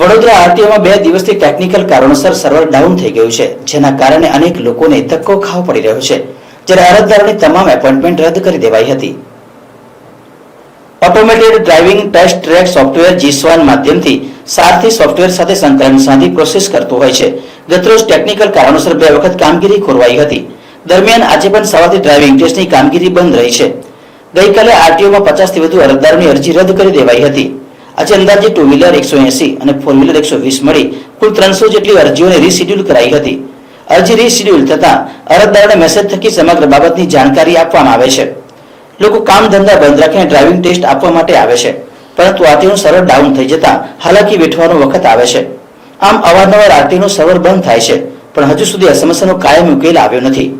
વડોદરા આરટીઓમાં બે દિવસથી ટેકનિકલ કારણોસર સર્વર ડાઉન થઈ ગયું છે, જેના કારણે અનેક લોકોને ધક્કો ખાવો પડી રહ્યો છે. જ્યારે અરજદારોની તમામ એપોઇન્ટમેન્ટ રદ કરી દેવાઈ હતી. Automated driving test track software જીસ્વાન માધ્યમથી સારથી સોફ્ટવેર સાથે સંકલન સાધી પ્રોસેસ કરતું હોય છે. ગતરોજ ટેકનિકલ કારણોસર બે વખત કામગીરી ખોરવાઈ હતી. દરમિયાન આજે પણ સવારથી ડ્રાઇવિંગ ટેસ્ટની કામગીરી બંધ રહી છે. ગઈકાલે આરટીઓમાં પચાસથી વધુ અરજદારોની અરજી રદ કરી દેવાઈ હતી. આજે અંદાજે ટુ વ્હીલર એકસો એસી અને ફોર વ્હીલર એકસો વીસ મળી કુલ ત્રણસો જેટલી અરજીઓને રીશેડ્યુલ કરાઈ હતી. અરજી રીશેડ્યુલ થતાં અરજદારોને મેસેજ થકી સમગ્ર બાબતની જાણકારી આપવામાં આવે છે. લોકો કામ ધંધા બંધ રાખીને ડ્રાઇવિંગ ટેસ્ટ આપવા માટે આવે છે, પરંતુ આરટીઓનું સર્વર ડાઉન થઈ જતા હાલાકી વેઠવાનો વખત આવે છે. આમ અવારનવાર આરટીઓનું સર્વર બંધ થાય છે, પણ હજુ સુધી આ સમસ્યાનો કાયમ ઉકેલ આવ્યો નથી.